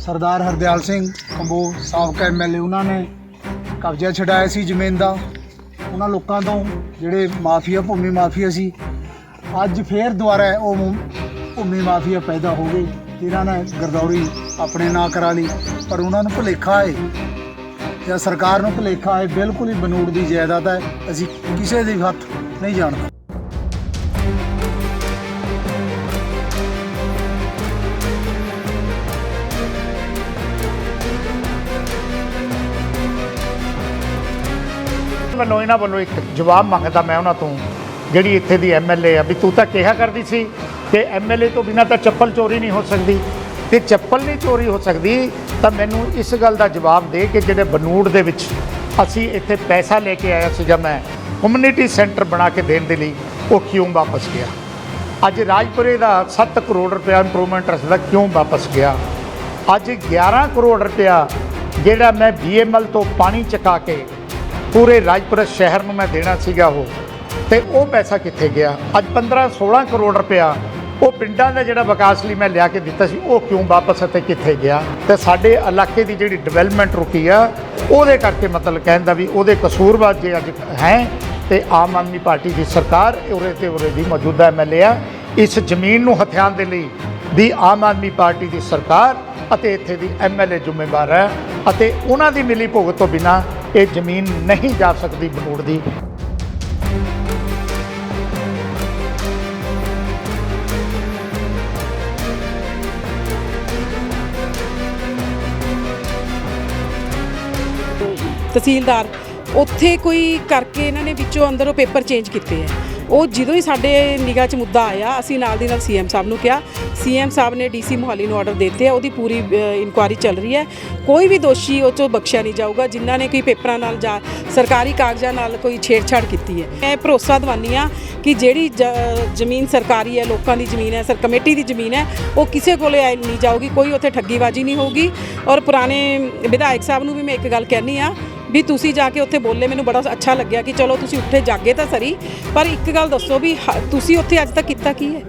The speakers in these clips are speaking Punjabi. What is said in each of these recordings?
ਸਰਦਾਰ ਹਰਦਿਆਲ ਸਿੰਘ ਕੰਬੋ ਸਾਬਕਾ ਐਮਐਲਏ ਉਹਨਾਂ ਨੇ ਕਬਜ਼ਾ ਛਡਾਇਆ ਸੀ ਜ਼ਮੀਨ ਦਾ। ਉਹਨਾਂ ਲੋਕਾਂ ਤੋਂ ਜਿਹੜੇ ਮਾਫੀਆ, ਭੂਮੀ ਮਾਫੀਆ ਸੀ, ਅੱਜ ਫੇਰ ਦੁਬਾਰਾ ਉਹ ਮੁ- ਭੂਮੀ ਮਾਫੀਆ ਪੈਦਾ ਹੋ ਗਏ ਇਹਨਾਂ ਨੇ ਗਰਦੌਰੀ ਆਪਣੇ ਨਾਂ ਕਰਾ ਲਈ। ਪਰ ਉਹਨਾਂ ਨੂੰ ਭੁਲੇਖਾ ਹੈ, ਜਾਂ ਸਰਕਾਰ ਨੂੰ ਭੁਲੇਖਾ ਹੈ, ਬਿਲਕੁਲ ਹੀ ਬਨੂੜ ਦੀ ਜਾਇਦਾਦ ਹੈ। ਅਸੀਂ ਕਿਸੇ ਦੇ ਹੱਥ ਨਹੀਂ ਜਾਣਦੇ। ਵੱਲੋਂ ਇਹਨਾਂ ਵੱਲੋਂ ਇੱਕ ਜਵਾਬ ਮੰਗਦਾ ਮੈਂ ਉਹਨਾਂ ਤੋਂ, ਜਿਹੜੀ ਇੱਥੇ ਦੀ ਐਮਐਲਏ ਆ, ਵੀ ਤੂੰ ਤਾਂ ਕਿਹਾ ਕਰਦੀ ਸੀ ਕਿ ਐਮਐਲਏ ਤੋਂ ਬਿਨਾਂ ਤਾਂ ਚੱਪਲ ਚੋਰੀ ਨਹੀਂ ਹੋ ਸਕਦੀ। ਤੇ ਚੱਪਲ ਨਹੀਂ ਚੋਰੀ ਹੋ ਸਕਦੀ, ਤਾਂ ਮੈਨੂੰ ਇਸ ਗੱਲ ਦਾ ਜਵਾਬ ਦੇ ਕਿ ਜਿਹੜੇ ਬਨੂੜ ਦੇ ਵਿੱਚ ਅਸੀਂ ਇੱਥੇ ਪੈਸਾ ਲੈ ਕੇ ਆਇਆ ਸੀਗਾ ਮੈਂ ਕਮਿਊਨਿਟੀ ਸੈਂਟਰ ਬਣਾ ਕੇ ਦੇਣ ਦੇ ਲਈ, ਉਹ ਕਿਉਂ ਵਾਪਸ ਗਿਆ? ਅੱਜ ਰਾਜਪੁਰੇ ਦਾ 7 ਕਰੋੜ ਰੁਪਇਆ ਇੰਪਰੂਵਮੈਂਟ ਟਰਸਟ ਦਾ ਕਿਉਂ ਵਾਪਸ ਗਿਆ? ਅੱਜ 11 ਕਰੋੜ ਰੁਪਇਆ ਜਿਹੜਾ ਮੈਂ ਬੀਐਮਐਲ ਤੋਂ ਪਾਣੀ ਚਕਾ ਕੇ ਪੂਰੇ ਰਾਜਪੁਰਾ ਸ਼ਹਿਰ ਨੂੰ ਮੈਂ ਦੇਣਾ ਸੀਗਾ ਉਹ। ਤੇ ਉਹ ਪੈਸਾ ਕਿੱਥੇ ਗਿਆ? ਅੱਜ 15 16 ਕਰੋੜ ਰੁਪਇਆ ਉਹ ਪਿੰਡਾਂ ਦਾ ਜਿਹੜਾ ਵਿਕਾਸ ਲਈ ਮੈਂ ਲਿਆ ਕੇ ਦਿੱਤਾ ਸੀ, ਉਹ ਕਿਉਂ ਵਾਪਸ ਅਤੇ ਕਿੱਥੇ ਗਿਆ? ਤੇ ਸਾਡੇ ਇਲਾਕੇ ਦੀ ਜਿਹੜੀ ਡਿਵੈਲਪਮੈਂਟ ਰੁਕੀ ਆ, ਉਹਦੇ ਕਰਕੇ ਮਤਲਬ ਕਹਿੰਦਾ ਵੀ ਉਹਦੇ ਕਸੂਰਵਾਰ ਜੇ ਅੱਜ ਹੈ, ਤੇ ਆਮ ਆਦਮੀ ਪਾਰਟੀ ਦੀ ਸਰਕਾਰ ਉਰੇ ਤੇ ਉਰੇ ਦੀ ਮੌਜੂਦਾ ਐਮਐਲਏ ਆ, ਇਸ ਜ਼ਮੀਨ ਨੂੰ ਹਥਿਆਣ ਦੇ ਲਈ ਵੀ ਆਮ ਆਦਮੀ ਪਾਰਟੀ ਦੀ ਸਰਕਾਰ ਅਤੇ ਇੱਥੇ ਦੀ ਐਮਐਲਏ ਜ਼ਿੰਮੇਵਾਰ ਹੈ ਅਤੇ ਉਹਨਾਂ ਦੀ ਮਿਲੀ ਭੁਗਤ ਤੋਂ ਬਿਨਾ ਇਹ ਜ਼ਮੀਨ ਨਹੀਂ ਜਾ ਸਕਦੀ ਬਨੂੜ ਦੀ। ਤਹਿਸੀਲਦਾਰ, ਉੱਥੇ ਕੋਈ ਕਰਕੇ ਇਹਨਾਂ ਨੇ ਵਿੱਚੋਂ ਅੰਦਰੋਂ ਪੇਪਰ ਚੇਂਜ ਕੀਤੇ ਹੈ ਉਹ ਜਦੋਂ ਹੀ ਸਾਡੇ ਨਿਗਾਹ 'ਚ ਮੁੱਦਾ ਆਇਆ, ਅਸੀਂ ਨਾਲ ਦੀ ਨਾਲ ਸੀਐਮ ਸਾਹਿਬ ਨੂੰ ਕਿਹਾ। ਸੀਐਮ ਸਾਹਿਬ ਨੇ ਡੀਸੀ ਮੋਹਾਲੀ ਨੂੰ ਆਰਡਰ ਦਿੱਤੇ ਆ, ਉਹਦੀ ਪੂਰੀ ਇਨਕੁਆਰੀ ਚੱਲ ਰਹੀ ਹੈ। ਕੋਈ ਵੀ ਦੋਸ਼ੀ ਉਹ 'ਚੋਂ ਬਖਸ਼ਿਆ ਨਹੀਂ ਜਾਊਗਾ, ਜਿਨ੍ਹਾਂ ਨੇ ਕੋਈ ਪੇਪਰਾਂ ਨਾਲ ਜਾਂ ਸਰਕਾਰੀ ਕਾਗਜ਼ਾਂ ਨਾਲ ਕੋਈ ਛੇੜਛਾੜ ਕੀਤੀ ਹੈ। ਮੈਂ ਭਰੋਸਾ ਦਿਵਾਨੀ ਆ ਕਿ ਜਿਹੜੀ ਜ- ਜ਼ਮੀਨ ਸਰਕਾਰੀ ਹੈ, ਲੋਕਾਂ ਦੀ ਜ਼ਮੀਨ ਹੈ, ਸਰ, ਕਮੇਟੀ ਦੀ ਜ਼ਮੀਨ ਹੈ, ਉਹ ਕਿਸੇ ਕੋਲੇ ਆਈ ਨਹੀਂ ਜਾਊਗੀ, ਕੋਈ ਉੱਥੇ ਠੱਗੀਬਾਜ਼ੀ ਨਹੀਂ ਹੋਊਗੀ। ਔਰ ਪੁਰਾਣੇ ਵਿਧਾਇਕ ਸਾਹਿਬ ਨੂੰ ਵੀ ਮੈਂ ਇੱਕ ਗੱਲ ਕਹਿਣੀ ਆ ਵੀ ਤੁਸੀਂ ਜਾ ਕੇ ਉੱਥੇ ਬੋਲੇ, ਮੈਨੂੰ ਬੜਾ ਅੱਛਾ ਲੱਗਿਆ ਕਿ ਚਲੋ ਤੁਸੀਂ ਉੱਥੇ ਜਾਗੇ ਤਾਂ ਸਰੀ, ਪਰ ਇੱਕ ਗੱਲ ਦੱਸੋ ਵੀ ਹ- ਤੁਸੀਂ ਉੱਥੇ ਅੱਜ ਤੱਕ ਕੀਤਾ ਕੀ ਹੈ?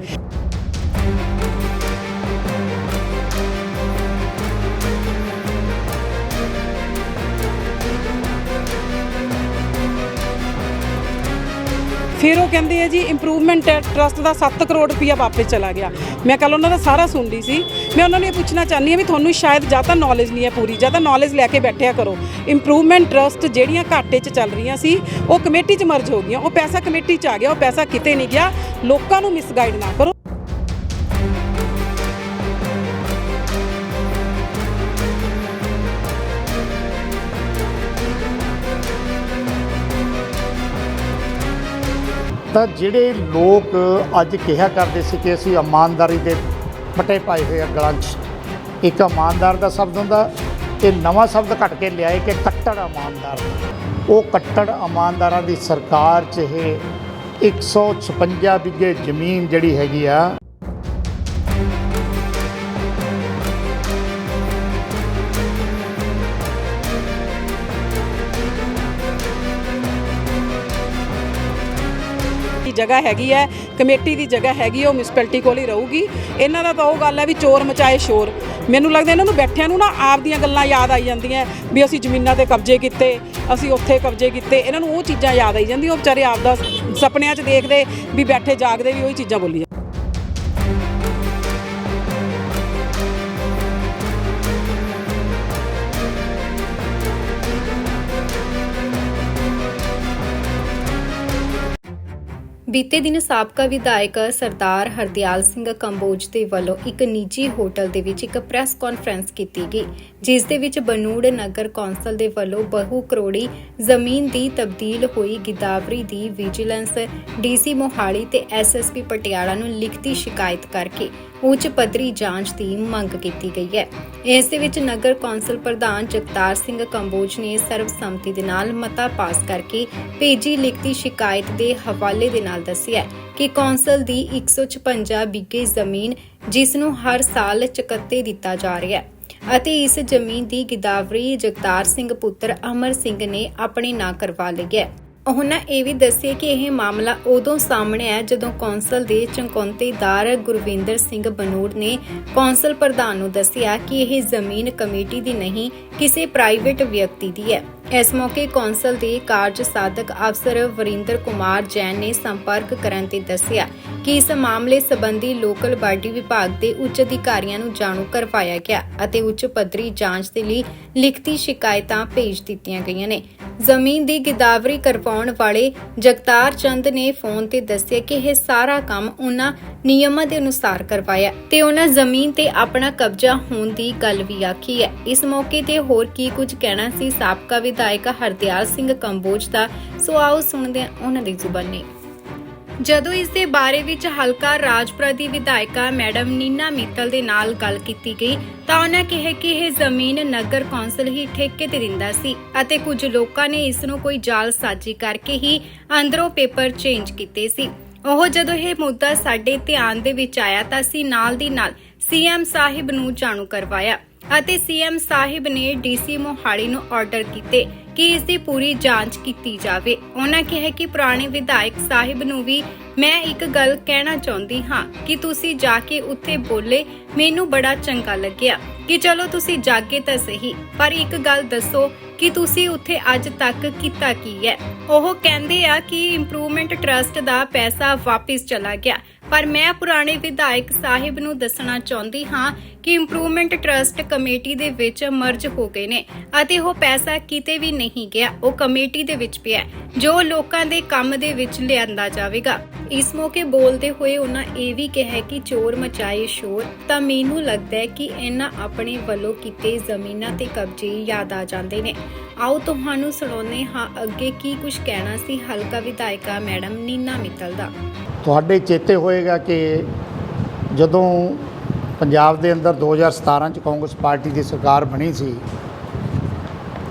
ਫਿਰ ਉਹ ਕਹਿੰਦੇ ਆ ਜੀ ਇੰਪਰੂਵਮੈਂਟ ਟਰਸਟ ਦਾ 7 ਕਰੋੜ ਰੁਪਇਆ ਵਾਪਸ ਚਲਾ ਗਿਆ। ਮੈਂ ਕੱਲ ਉਹਨਾਂ ਦਾ ਸਾਰਾ ਸੁਣ ਰਹੀ ਸੀ ਮੈਂ ਉਹਨਾਂ ਨੂੰ ਇਹ ਪੁੱਛਣਾ ਚਾਹੁੰਦੀ ਹਾਂ ਵੀ ਤੁਹਾਨੂੰ ਸ਼ਾਇਦ ਜਾਂ ਤਾਂ ਨੌਲੇਜ ਨਹੀਂ ਹੈ ਪੂਰੀ, ਜਾਂ ਤਾਂ ਨੌਲੇਜ ਲੈ ਕੇ ਬੈਠਿਆ ਕਰੋ। ਇੰਪਰੂਵਮੈਂਟ ਟਰਸਟ ਜਿਹੜੀਆਂ ਘਾਟੇ 'ਚ ਚੱਲ ਰਹੀਆਂ ਸੀ, ਉਹ ਕਮੇਟੀ 'ਚ ਮਰਜ ਹੋ ਗਈਆਂ। ਉਹ ਪੈਸਾ ਕਮੇਟੀ 'ਚ ਆ ਗਿਆ, ਉਹ ਪੈਸਾ ਕਿਤੇ ਨਹੀਂ ਗਿਆ। ਲੋਕਾਂ ਨੂੰ ਮਿਸਗਾਈਡ ਨਾ ਕਰੋ। ਤਾਂ ਜਿਹੜੇ ਲੋਕ ਅੱਜ ਕਿਹਾ ਕਰਦੇ ਸੀ ਕਿ ਅਸੀਂ ਇਮਾਨਦਾਰੀ ਦੇ ਫਟੇ ਪਾਏ ਹੋਏ ਆ ਗਲਾਂ 'ਚ। ਇੱਕ ਇਮਾਨਦਾਰ ਦਾ ਸ਼ਬਦ ਹੁੰਦਾ, ਇਹ ਨਵਾਂ ਸ਼ਬਦ ਘਟ ਕੇ ਲਿਆਏ ਕਿ ਕੱਟੜ ਇਮਾਨਦਾਰ। ਉਹ ਕੱਟੜ ਇਮਾਨਦਾਰਾਂ ਦੀ ਸਰਕਾਰ 'ਚ ਇਹ 156 ਬਿੱਗੇ ਜ਼ਮੀਨ ਜਿਹੜੀ ਹੈਗੀ ਆ ਜਗ੍ਹਾ ਹੈਗੀ ਹੈ, ਕਮੇਟੀ ਦੀ ਜਗ੍ਹਾ ਹੈਗੀ ਉਹ ਮਿਊਨਿਸਪੈਲਿਟੀ ਕੋਲ ਹੀ ਰਹੂਗੀ। ਇਹਨਾਂ ਦਾ ਤਾਂ ਉਹ ਗੱਲ ਹੈ ਵੀ ਚੋਰ ਮਚਾਏ ਸ਼ੋਰ। ਮੈਨੂੰ ਲੱਗਦਾ ਇਹਨਾਂ ਨੂੰ ਬੈਠਿਆਂ ਨੂੰ ਨਾ ਆਪ ਦੀਆਂ ਗੱਲਾਂ ਯਾਦ ਆਈ ਜਾਂਦੀਆਂ ਵੀ ਅਸੀਂ ਜ਼ਮੀਨਾਂ ਤੇ ਕਬਜ਼ੇ ਕੀਤੇ, ਅਸੀਂ ਉੱਥੇ ਕਬਜ਼ੇ ਕੀਤੇ, ਇਹਨਾਂ ਨੂੰ ਉਹ ਚੀਜ਼ਾਂ ਯਾਦ ਆਈ ਜਾਂਦੀਆਂ, ਉਹ ਵਿਚਾਰੇ ਆਪ ਦਾ ਸੁਪਨਿਆਂ 'ਚ ਦੇਖਦੇ, ਵੀ ਬੈਠੇ ਜਾਗਦੇ, ਵੀ ਉਹੀ ਚੀਜ਼ਾਂ ਬੋਲੀ ਬੀਤੇ ਦਿਨ ਸਾਬਕਾ ਵਿਧਾਇਕ ਸਰਦਾਰ ਹਰਦਿਆਲ ਸਿੰਘ ਕੰਬੋਜ ਦੇ ਵੱਲੋਂ ਇੱਕ ਨਿੱਜੀ ਹੋਟਲ ਦੇ ਵਿੱਚ ਇੱਕ ਪ੍ਰੈਸ ਕਾਨਫਰੰਸ ਕੀਤੀ ਗਈ, ਜਿਸ ਦੇ ਵਿੱਚ ਬਨੂੜ ਨਗਰ ਕੌਂਸਲ ਦੇ ਵੱਲੋਂ ਬਹੁ ਕਰੋੜੀ ਜ਼ਮੀਨ ਦੀ ਤਬਦੀਲ ਹੋਈ ਗਿਦਾਵਰੀ ਦੀ ਵਿਜੀਲੈਂਸ, ਡੀਸੀ ਮੋਹਾਲੀ ਤੇ ਐਸਐਸਪੀ ਪਟਿਆਲਾ ਨੂੰ ਲਿਖਤੀ ਸ਼ਿਕਾਇਤ ਕਰਕੇ ਉੱਚ ਪੱਧਰੀ ਜਾਂਚ ਦੀ ਮੰਗ ਕੀਤੀ ਗਈ ਹੈ। ਇਸ ਦੇ ਵਿੱਚ ਨਗਰ ਕੌਂਸਲ ਪ੍ਰਧਾਨ ਜਗਤਾਰ ਸਿੰਘ ਕੰਬੋਜ ਨੇ ਸਰਬਸੰਮਤੀ ਦੇ ਨਾਲ ਮਤਾ ਪਾਸ ਕਰਕੇ ਭੇਜੀ ਲਿਖਤੀ ਸ਼ਿਕਾਇਤ ਦੇ ਹਵਾਲੇ ਦੇ ਨਾਲ ਦੱਸਿਆ ਕਿ ਕੌਂਸਲ ਦੀ 156 ਬਿੱਗੇ ਜ਼ਮੀਨ ਜਿਸ ਨੂੰ ਹਰ ਸਾਲ ਚਕੱਤੇ ਦਿੱਤਾ ਜਾ ਰਿਹਾ ਹੈ ਅਤੇ ਇਸ ਜ਼ਮੀਨ ਦੀ ਗਿਦਾਵਰੀ ਜਗਤਾਰ ਸਿੰਘ ਪੁੱਤਰ ਅਮਰ ਸਿੰਘ ਨੇ ਆਪਣੇ ਨਾਂ ਕਰਵਾ ਲਈ ਹੈ। ਉਹਨਾਂ ਇਹ ਵੀ ਦੱਸਿਆ ਕਿ ਇਹ ਮਾਮਲਾ ਉਦੋਂ ਸਾਹਮਣੇ ਆਇਆ ਜਦੋਂ ਕੌਂਸਲ ਦੇ ਚੰਕੌਂਤੇਦਾਰ ਗੁਰਵਿੰਦਰ ਸਿੰਘ ਬਨੂੜ ਨੇ ਕੌਂਸਲ ਪ੍ਰਧਾਨ ਨੂੰ ਦੱਸਿਆ ਕਿ ਇਹ ਜ਼ਮੀਨ ਕਮੇਟੀ ਦੀ ਨਹੀਂ, ਕਿਸੇ ਪ੍ਰਾਈਵੇਟ ਵਿਅਕਤੀ ਦੀ ਹੈ। ਇਸ ਮੌਕੇ ਕੌਂਸਲ ਦੇ ਕਾਰਜ ਸਾਧਕ ਅਫਸਰ ਵਰਿੰਦਰ ਕੁਮਾਰ ਜੈਨ ਨੇ ਸੰਪਰਕ ਕਰਨ ਤੇ ਦੱਸਿਆ ਕਿ ਇਸ ਮਾਮਲੇ ਸੰਬੰਧੀ ਲੋਕਲ ਬਾਡੀ ਵਿਭਾਗ ਦੇ ਉੱਚ ਅਧਿਕਾਰੀਆਂ ਨੂੰ ਜਾਣੂ ਕਰਵਾਇਆ ਗਿਆ ਅਤੇ ਉੱਚ ਪੱਧਰੀ ਜਾਂਚ ਦੇ ਲਈ ਲਿਖਤੀ ਸ਼ਿਕਾਇਤਾਂ ਭੇਜ ਦਿੱਤੀਆਂ ਗਈਆਂ ਨੇ। ਜ਼ਮੀਨ ਦੀ ਗਿਦਾਵਰੀ ਕਰਵਾਉਣ ਵਾਲੇ ਜਗਤਾਰ ਚੰਦ ਨੇ ਫੋਨ ਤੇ ਦੱਸਿਆ ਕਿ ਇਹ ਸਾਰਾ ਕੰਮ ਉਹਨਾਂ ਨਿਯਮਾਂ ਦੇ ਅਨੁਸਾਰ ਕਰਵਾਇਆ ਤੇ ਉਹਨਾਂ ਜ਼ਮੀਨ ਤੇ ਆਪਣਾ ਕਬਜ਼ਾ ਹੋਣ ਦੀ ਗੱਲ ਵੀ ਆਖੀ ਹੈ। ਇਸ ਮੌਕੇ ਤੇ ਹੋਰ ਕੀ ਕੁਝ ਕਹਿਣਾ ਸੀ, ਸਾਬਕਾ ਵਿਧਾਇਕ ਹਰਦਿਆਲ ਸਿੰਘ ਕੰਬੋਜ ਦਾ, ਸੋ ਆਓ ਸੁਣਦੇ ਹਾਂ ਉਹਨਾਂ ਦੀ ਜ਼ੁਬਾਨੀ। ਜਦੋਂ ਇਸ ਦੇ ਬਾਰੇ ਵਿੱਚ ਹਲਕਾ ਰਾਜਪੁਰਾ ਦੀ ਵਿਧਾਇਕਾ ਮੈਡਮ ਨੀਨਾ ਮਿੱਤਲ ਦੇ ਨਾਲ ਗੱਲ ਕੀਤੀ ਗਈ, ਤਾਂ ਉਹਨਾਂ ਕਿਹਾ ਕਿ ਇਹ ਜ਼ਮੀਨ ਨਗਰ ਕੌਂਸਲ ਹੀ ਠੇਕੇ ਤੇ ਦਿੰਦਾ ਸੀ ਅਤੇ ਕੁਝ ਲੋਕਾਂ ਨੇ ਇਸ ਨੂੰ ਕੋਈ ਜਾਲ ਸਾਜੀ ਕਰਕੇ ਹੀ ਅੰਦਰੋਂ ਪੇਪਰ ਚੇਂਜ ਕੀਤੇ ਸੀ। ਉਹ ਜਦੋਂ ਇਹ ਮੁੱਦਾ ਸਾਡੇ ਧਿਆਨ ਦੇ ਵਿੱਚ ਆਇਆ ਤਾਂ ਅਸੀਂ ਨਾਲ ਦੀ ਨਾਲ ਸੀਐਮ ਸਾਹਿਬ ਨੂੰ ਜਾਣੂ ਕਰਵਾਇਆ ਅਤੇ ਸੀਐਮ ਸਾਹਿਬ ਨੇ ਡੀਸੀ ਮੋਹਾਲੀ ਨੂੰ ਆਰਡਰ ਕੀਤੇ। ਕਿ ਇਸ ਦੀ ਪੂਰੀ ਜਾਂਚ ਕੀਤੀ ਜਾਵੇ। ਉਹਨਾਂ ਕਿਹਾ ਕਿ ਪੁਰਾਣੇ ਵਿਧਾਇਕ ਸਾਹਿਬ ਨੂੰ ਵੀ ਮੈਂ ਇੱਕ ਗੱਲ ਕਹਿਣਾ ਚਾਹੁੰਦੀ ਹਾਂ ਕਿ ਤੁਸੀਂ ਜਾ ਕੇ ਉੱਥੇ ਬੋਲੇ, ਮੈਨੂੰ ਬੜਾ ਚੰਗਾ ਲੱਗਿਆ ਕਿ ਚਲੋ ਤੁਸੀਂ ਜਾਗੇ ਤਾਂ ਸਹੀ, ਪਰ ਇੱਕ ਗੱਲ ਦੱਸੋ ਕਿ ਤੁਸੀਂ ਉੱਥੇ ਅੱਜ ਤੱਕ ਕੀਤਾ ਕੀ ਹੈ? ਉਹ ਕਹਿੰਦੇ ਆ ਕਿ ਇੰਪਰੂਵਮੈਂਟ ਟਰਸਟ ਦਾ ਪੈਸਾ ਵਾਪਸ ਚਲਾ ਗਿਆ। ਪਰ ਮੈਂ ਪੁਰਾਣੇ ਵਿਧਾਇਕ ਸਾਹਿਬ ਨੂੰ ਦੱਸਣਾ ਚਾਹੁੰਦੀ ਹਾਂ ਕਿ ਇੰਪਰੂਵਮੈਂਟ ਟਰਸਟ ਕਮੇਟੀ ਦੇ ਵਿੱਚ ਮਰਜ ਹੋ ਗਏ ਨੇ ਅਤੇ ਉਹ ਪੈਸਾ ਕਿਤੇ ਵੀ ਨਹੀਂ ਗਿਆ। ਉਹ ਕਮੇਟੀ ਦੇ ਵਿੱਚ ਪਿਆ ਜੋ ਲੋਕਾਂ ਦੇ ਕੰਮ ਦੇ ਵਿੱਚ ਲਿਆਂਦਾ ਜਾਵੇਗਾ। ਇਸ ਮੌਕੇ ਬੋਲਦੇ ਹੋਏ ਉਹਨਾਂ ਇਹ ਵੀ ਕਿਹਾ ਕਿ ਚੋਰ ਮਚਾਏ ਸ਼ੋਰ, ਤਾਂ ਮੈਨੂੰ ਲੱਗਦਾ ਹੈ ਕਿ ਇਹਨਾਂ ਆਪਣੇ ਵੱਲੋਂ ਕੀਤੇ ਜ਼ਮੀਨਾਂ ਤੇ ਕਬਜ਼ੇ ਯਾਦ ਆ ਜਾਂਦੇ ਨੇ। ਆਓ ਤੁਹਾਨੂੰ ਸੁਣਾਉਂਦੇ ਹਾਂ ਅੱਗੇ ਕੀ ਕੁਝ ਕਹਿਣਾ ਸੀ ਹਲਕਾ ਵਿਧਾਇਕਾ ਮੈਡਮ ਨੀਨਾ ਮਿੱਤਲ ਦਾ। ਤੁਹਾਡੇ ਚੇਤੇ ਹੋਏ ਹੋਏਗਾ ਕਿ ਜਦੋਂ ਪੰਜਾਬ ਦੇ ਅੰਦਰ 2017 ਚ ਕਾਂਗਰਸ ਪਾਰਟੀ ਦੀ ਸਰਕਾਰ ਬਣੀ ਸੀ,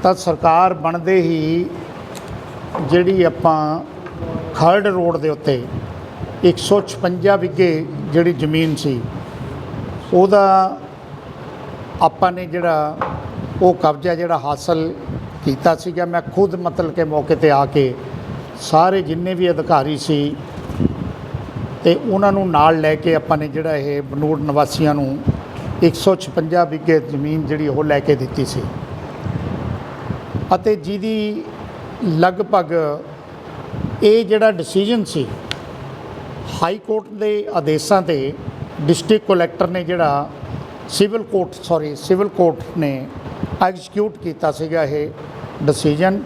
ਤਾਂ ਸਰਕਾਰ ਬਣਦੇ ਹੀ ਜਿਹੜੀ ਆਪਾਂ ਖਰੜ ਰੋਡ ਦੇ ਉੱਤੇ 156 ਵਿਗੇ ਜਿਹੜੀ ਜ਼ਮੀਨ ਸੀ, ਉਹਦਾ ਆਪਾਂ ਨੇ ਜਿਹੜਾ ਉਹ ਕਬਜ਼ਾ ਜਿਹੜਾ ਹਾਸਲ ਕੀਤਾ ਸੀਗਾ। ਮੈਂ ਖੁਦ ਮਤਲਬ ਕਿ ਮੌਕੇ ਤੇ ਆ ਕੇ ਸਾਰੇ ਜਿੰਨੇ ਵੀ ਅਧਿਕਾਰੀ ਸੀ ਤੇ ਉਹਨਾਂ ਨੂੰ ਨਾਲ ਲੈ ਕੇ ਆਪਾਂ ਨੇ ਜਿਹੜਾ ਇਹ ਬਨੂੜ ਨਿਵਾਸੀਆਂ ਨੂੰ 156 ਵਿਗੇ ਜ਼ਮੀਨ ਜਿਹੜੀ ਉਹ ਲੈ ਕੇ ਦਿੱਤੀ ਸੀ। ਅਤੇ ਜਿਹਦੀ ਲਗਭਗ ਇਹ ਜਿਹੜਾ ਡਿਸੀਜਨ ਸੀ ਹਾਈ ਕੋਰਟ ਦੇ ਆਦੇਸ਼ਾਂ ਤੇ ਡਿਸਟ੍ਰਿਕਟ ਕਲੈਕਟਰ ਨੇ ਜਿਹੜਾ civil court sorry civil court ਨੇ ਐਗਜ਼ੀਕਿਊਟ ਕੀਤਾ ਸੀਗਾ ਇਹ ਡਿਸੀਜਨ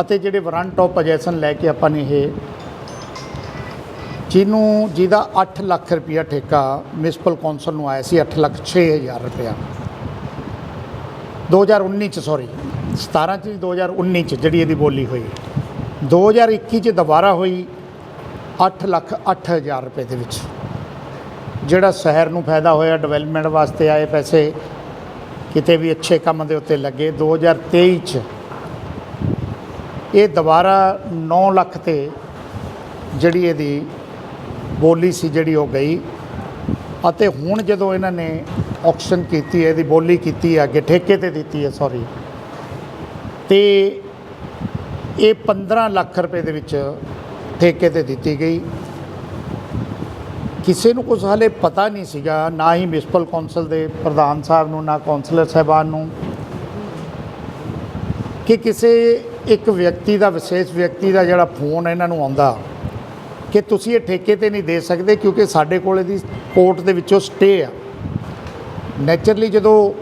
ਅਤੇ ਜਿਹੜੇ ਵਾਰੰਟ ਆਫ ਪੋਜੈਸ਼ਨ ਲੈ ਕੇ ਆਪਾਂ ਨੇ ਇਹ ਜਿਹਨੂੰ ਜਿਹਦਾ 8 ਲੱਖ ਰੁਪਇਆ ਠੇਕਾ ਮਿਊਨਿਸਪਲ ਕੌਂਸਲ ਨੂੰ ਆਇਆ ਸੀ 8 ਲੱਖ 6000 ਰੁਪਇਆ। 2019 ਚ ਸੌਰੀ 17 ਚ 2019 ਚ ਜਿਹੜੀ ਇਹਦੀ ਬੋਲੀ ਹੋਈ। 2021 ਚ ਦੁਬਾਰਾ ਹੋਈ 8 ਲੱਖ 8000 ਰੁਪਏ ਦੇ ਵਿੱਚ। ਜਿਹੜਾ ਸ਼ਹਿਰ ਨੂੰ ਫਾਇਦਾ ਹੋਇਆ ਡਿਵੈਲਪਮੈਂਟ ਵਾਸਤੇ ਆਏ ਪੈਸੇ, ਕਿਤੇ ਵੀ ਅੱਛੇ ਕੰਮ ਦੇ ਉੱਤੇ ਲੱਗੇ। 2023 ਚ ਇਹ ਦੁਬਾਰਾ 9 ਲੱਖ ਤੇ ਜਿਹੜੀ ਇਹਦੀ ਬੋਲੀ ਸੀ ਜਿਹੜੀ ਉਹ ਗਈ। ਅਤੇ ਹੁਣ ਜਦੋਂ ਇਹਨਾਂ ਨੇ ਆਕਸ਼ਨ ਕੀਤੀ ਹੈ ਇਹਦੀ ਬੋਲੀ ਕੀਤੀ ਹੈ, ਅੱਗੇ ਠੇਕੇ ਤੇ ਦਿੱਤੀ ਹੈ ਸੌਰੀ ਤੇ ਇਹ 15 ਲੱਖ ਰੁਪਏ ਦੇ ਵਿੱਚ ਠੇਕੇ ਤੇ ਦਿੱਤੀ ਗਈ। ਕਿਸੇ ਨੂੰ ਕੁਝ ਹਾਲੇ ਪਤਾ ਨਹੀਂ ਸੀਗਾ, ਨਾ ਹੀ ਮਿਊਨਿਸਪਲ ਕੌਂਸਲ ਦੇ ਪ੍ਰਧਾਨ ਸਾਹਿਬ ਨੂੰ, ਨਾ ਕੌਂਸਲਰ ਸਾਹਿਬਾਨ ਨੂੰ, ਕਿ ਕਿਸੇ ਇੱਕ ਵਿਅਕਤੀ ਦਾ, ਵਿਸ਼ੇਸ਼ ਵਿਅਕਤੀ ਦਾ ਜਿਹੜਾ ਫੋਨ ਇਹਨਾਂ ਨੂੰ ਆਉਂਦਾ ਕਿ ਤੁਸੀਂ ਇਹ ਠੇਕੇ ਤੇ ਨਹੀਂ ਦੇ ਸਕਦੇ ਕਿਉਂਕਿ ਸਾਡੇ ਕੋਲ ਇਹਦੀ ਕੋਰਟ ਦੇ ਵਿੱਚੋਂ ਸਟੇ ਆ। ਨੇਚਰਲੀ ਜਦੋਂ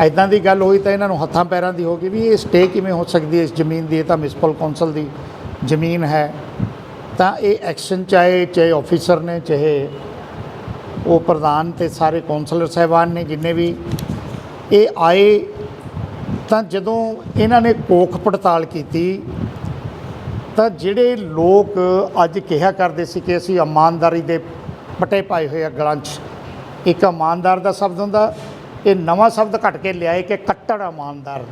ਐਦਾਂ ਦੀ ਗੱਲ ਹੋਈ ਤਾਂ ਇਹਨਾਂ ਨੂੰ ਹੱਥਾਂ ਪੈਰਾਂ ਦੀ ਹੋ ਗਈ ਵੀ ਇਹ ਸਟੇ ਕਿਵੇਂ ਹੋ ਸਕਦੀ ਹੈ ਇਸ ਜ਼ਮੀਨ ਦੀ? ਇਹ ਤਾਂ ਮਿਊਨਿਸਪਲ ਕੌਂਸਲ ਦੀ ਜ਼ਮੀਨ ਹੈ। ਤਾਂ ਇਹ ਐਕਸ਼ਨ ਚਾਹੇ ਚਾਹੇ ਆਫੀਸਰ ਨੇ, ਚਾਹੇ ਉਹ ਪ੍ਰਧਾਨ ਤੇ ਸਾਰੇ ਕੌਂਸਲਰ ਸਾਹਿਬਾਨ ਨੇ ਜਿੰਨੇ ਵੀ ਇਹ ਆਏ ਤਾਂ ਜਦੋਂ ਇਹਨਾਂ ਨੇ ਕੋਖ ਪੜਤਾਲ ਕੀਤੀ ਤਾਂ ਜਿਹੜੇ ਲੋਕ ਅੱਜ ਕਿਹਾ ਕਰਦੇ ਸੀ ਕਿ ਅਸੀਂ ਇਮਾਨਦਾਰੀ ਦੇ ਪਟੇ ਪਾਏ ਹੋਏ ਆ ਗਲਾਂ 'ਚ, ਇੱਕ ਇਮਾਨਦਾਰ ਦਾ ਸ਼ਬਦ ਹੁੰਦਾ, ਇਹ ਨਵਾਂ ਸ਼ਬਦ ਘਟ ਕੇ ਲਿਆਏ ਕਿ ਕੱਟੜ ਇਮਾਨਦਾਰ।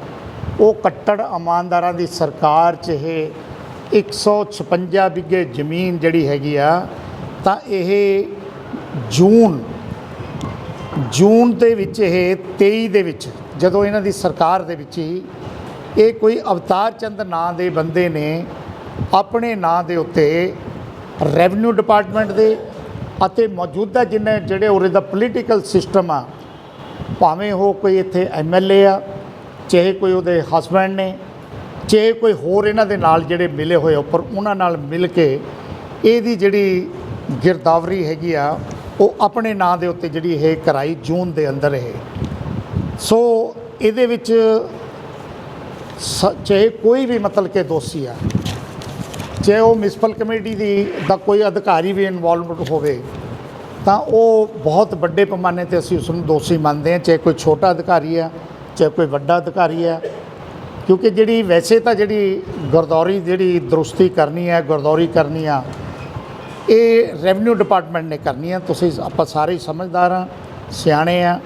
ਉਹ ਕੱਟੜ ਇਮਾਨਦਾਰਾਂ ਦੀ ਸਰਕਾਰ 'ਚ ਇਹ 156 ਵਿਗੇ ਜ਼ਮੀਨ ਜਿਹੜੀ ਹੈਗੀ ਆ, ਤਾਂ ਇਹ ਜੂਨ ਜੂਨ ਦੇ ਵਿੱਚ ਇਹ 23 ਦੇ ਵਿੱਚ ਜਦੋਂ ਇਹਨਾਂ ਦੀ ਸਰਕਾਰ ਦੇ ਵਿੱਚ ਹੀ ਇਹ ਕੋਈ ਅਵਤਾਰ ਚੰਦ ਨਾਂ ਦੇ ਬੰਦੇ ਨੇ ਆਪਣੇ ਨਾਂ ਦੇ ਉੱਤੇ ਰੈਵਨਿਊ ਡਿਪਾਰਟਮੈਂਟ ਦੇ ਅਤੇ ਮੌਜੂਦਾ ਜਿੰਨੇ ਜਿਹੜੇ ਉਰੇ ਦਾ ਪੋਲੀਟੀਕਲ ਸਿਸਟਮ ਆ, ਭਾਵੇਂ ਉਹ ਕੋਈ ਇੱਥੇ ਐਮਐਲਏ ਆ, ਚਾਹੇ ਕੋਈ ਉਹਦੇ ਹਸਬੈਂਡ ਨੇ, ਚਾਹੇ ਕੋਈ ਹੋਰ ਇਹਨਾਂ ਦੇ ਨਾਲ ਜਿਹੜੇ ਮਿਲੇ ਹੋਏ ਉੱਪਰ ਉਹਨਾਂ ਨਾਲ ਮਿਲ ਕੇ ਇਹਦੀ ਜਿਹੜੀ ਗਿਰਦਾਵਰੀ ਹੈਗੀ ਆ, ਉਹ ਆਪਣੇ ਨਾਂ ਦੇ ਉੱਤੇ ਜਿਹੜੀ ਇਹ ਕਰਾਈ ਜੂਨ ਦੇ ਅੰਦਰ ਇਹ। ਸੋ ਇਹਦੇ ਵਿੱਚ ਸ- ਚਾਹੇ ਕੋਈ ਵੀ ਮਤਲਬ ਕਿ ਦੋਸ਼ੀ ਆ ਚਾਹੇ ਉਹ ਮਿਊਨਿਸਪਲ ਕਮੇਟੀ ਦੀ ਦਾ ਕੋਈ ਅਧਿਕਾਰੀ ਵੀ ਇਨਵੋਲਵਮੈਂਟ ਹੋਵੇ, ਤਾਂ ਉਹ ਬਹੁਤ ਵੱਡੇ ਪੈਮਾਨੇ ਤੇ ਅਸੀਂ ਉਸ ਨੂੰ ਦੋਸ਼ੀ ਮੰਨਦੇ ਹਾਂ, ਚਾਹੇ ਕੋਈ ਛੋਟਾ ਅਧਿਕਾਰੀ ਆ ਚਾਹੇ ਕੋਈ ਵੱਡਾ ਅਧਿਕਾਰੀ ਆ ਕਿਉਂਕਿ ਜਿਹੜੀ ਵੈਸੇ ਤਾਂ ਜਿਹੜੀ ਗੁਰਦੌਰੀ, ਜਿਹੜੀ ਦਰੁਸਤੀ ਕਰਨੀ ਹੈ, ਗੁਰਦੌਰੀ ਕਰਨੀ ਆ, ਇਹ ਰੈਵਨਿਊ ਡਿਪਾਰਟਮੈਂਟ ਨੇ ਕਰਨੀ ਆ। ਤੁਸੀਂ ਆਪਾਂ ਸਾਰੇ ਹੀ ਸਮਝਦਾਰ ਆ ਸਿਆਣੇ ਆ,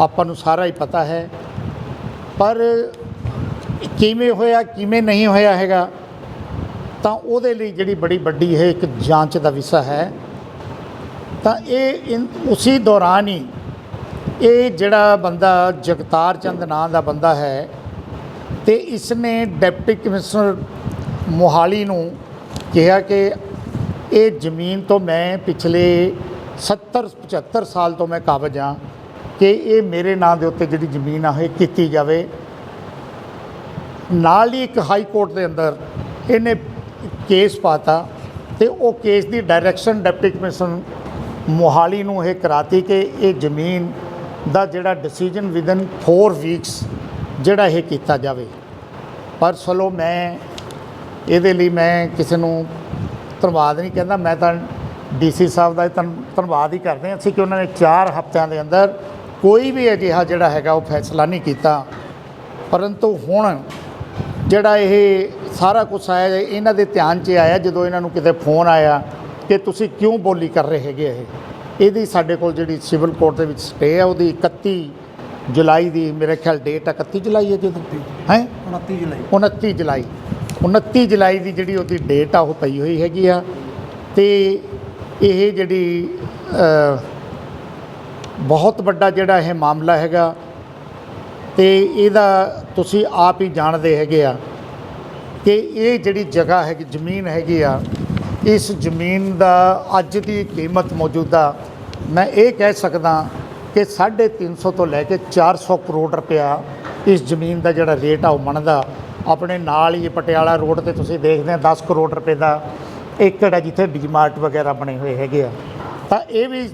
ਆਪਾਂ ਨੂੰ ਸਾਰਾ ਹੀ ਪਤਾ ਹੈ। ਪਰ ਕਿਵੇਂ ਹੋਇਆ, ਕਿਵੇਂ ਨਹੀਂ ਹੋਇਆ ਹੈਗਾ ਤਾਂ ਉਹਦੇ ਲਈ ਜਿਹੜੀ ਬੜੀ ਵੱਡੀ ਇਹ ਇੱਕ ਜਾਂਚ ਦਾ ਵਿਸ਼ਾ ਹੈ, ਤਾਂ ਇਹ ਇਨ ਉਸੇ ਦੌਰਾਨ ਹੀ ਇਹ ਜਿਹੜਾ ਬੰਦਾ ਜਗਤਾਰ ਚੰਦ ਨਾਂ ਦਾ ਬੰਦਾ ਹੈ ਤੇ ਇਸ ਨੇ ਡਿਪਟੀ ਕਮਿਸ਼ਨਰ ਮੋਹਾਲੀ ਨੂੰ ਕਿਹਾ ਕਿ ਇਹ ਜ਼ਮੀਨ ਤੋਂ ਮੈਂ ਪਿਛਲੇ 70 75 ਸਾਲ ਤੋਂ ਮੈਂ ਕਾਬਜ ਹਾਂ ਕਿ ਇਹ ਮੇਰੇ ਨਾਂ ਦੇ ਉੱਤੇ ਜਿਹੜੀ ਜ਼ਮੀਨ ਆ, ਇਹ ਕੀਤੀ ਜਾਵੇ। ਨਾਲ ਹੀ ਇੱਕ ਹਾਈ ਕੋਰਟ ਦੇ ਅੰਦਰ ਇਹਨੇ ਕੇਸ ਪਾਤਾ ਤੇ ਉਹ ਕੇਸ ਦੀ ਡਾਇਰੈਕਸ਼ਨ ਡਿਪਟੀ ਕਮਿਸ਼ਨ ਮੋਹਾਲੀ ਨੂੰ ਇਹ ਕਰਾਤੀ ਕਿ ਇਹ ਜ਼ਮੀਨ ਦਾ ਜਿਹੜਾ ਡਿਸੀਜਨ ਵਿਦਨ 4 ਵੀਕਸ ਜਿਹੜਾ ਇਹ ਕੀਤਾ ਜਾਵੇ। ਪਰ ਚਲੋ ਮੈਂ ਇਹਦੇ ਲਈ ਮੈਂ ਕਿਸੇ ਨੂੰ ਧੰਨਵਾਦ ਨਹੀਂ ਕਹਿੰਦਾ। ਮੈਂ ਤਾਂ ਡੀਸੀ ਸਾਹਿਬ ਦਾ ਧੰਨ- ਧੰਨਵਾਦ ਹੀ ਕਰਦੇ ਹਾਂ। ਅਸੀਂ ਕਿ ਉਹਨਾਂ ਨੇ 4 ਹਫ਼ਤਿਆਂ ਦੇ ਅੰਦਰ ਕੋਈ ਵੀ ਅਜਿਹਾ ਜਿਹੜਾ ਹੈਗਾ ਉਹ ਫੈਸਲਾ ਨਹੀਂ ਕੀਤਾ। ਪਰੰਤੂ ਹੁਣ ਜਿਹੜਾ ਇਹ ਸਾਰਾ ਕੁਝ ਆਇਆ ਇਹਨਾਂ ਦੇ ਧਿਆਨ 'ਚ ਆਇਆ ਜਦੋਂ ਇਹਨਾਂ ਨੂੰ ਕਿਤੇ ਫੋਨ ਆਇਆ ਕਿ ਤੁਸੀਂ ਕਿਉਂ ਬੋਲੀ ਕਰ ਰਹੇ ਹੈਗੇ ਇਹ? ਇਹਦੀ ਸਾਡੇ ਕੋਲ ਜਿਹੜੀ ਸਿਵਲ ਕੋਰਟ ਦੇ ਵਿੱਚ ਸਟੇ ਹੈ ਉਹਦੀ 31 ਜੁਲਾਈ ਦੀ ਮੇਰੇ ਖਿਆਲ ਡੇਟ 31 ਜੁਲਾਈ ਹੈ ਜਦੋਂ ਹੈ? 29 ਜੁਲਾਈ। 29 ਜੁਲਾਈ। 29 ਜੁਲਾਈ ਦੀ ਜਿਹੜੀ ਉਹਦੀ ਡੇਟ ਆ ਉਹ ਪਈ ਹੋਈ ਹੈਗੀ ਆ। ਤੇ ਇਹ ਜਿਹੜੀ ਬਹੁਤ ਵੱਡਾ ਜਿਹੜਾ ਇਹ ਮਾਮਲਾ ਹੈਗਾ ਤੇ ਇਹਦਾ ਤੁਸੀਂ ਆਪ ਹੀ ਜਾਣਦੇ ਹੈਗੇ ਆ ਕਿ ਇਹ ਜਿਹੜੀ ਜਗ੍ਹਾ ਹੈਗੀ, ਜ਼ਮੀਨ ਹੈਗੀ ਆ, ਇਸ ਜ਼ਮੀਨ ਦਾ ਅੱਜ ਦੀ ਕੀਮਤ ਮੌਜੂਦਾ, ਮੈਂ ਇਹ ਕਹਿ ਸਕਦਾ ਕਿ 350 ਤੋਂ ਲੈ ਕੇ 400 ਕਰੋੜ ਰੁਪਇਆ ਇਸ ਜ਼ਮੀਨ ਦਾ ਜਿਹੜਾ ਰੇਟ ਆ ਉਹ ਮੰਨਦਾ ਆਪਣੇ ਨਾਲ ਹੀ ਪਟਿਆਲਾ ਰੋਡ ਤੇ ਤੁਸੀਂ ਦੇਖਦੇ ਆ 10 ਕਰੋੜ ਰੁਪਏ ਦਾ ਏਕੜ ਹੈ ਜਿੱਥੇ ਡੀਮਾਰਟ ਵਗੈਰਾ ਬਣੇ ਹੋਏ ਹੈਗੇ ਆ। ਤਾਂ ਇਹ ਵੀ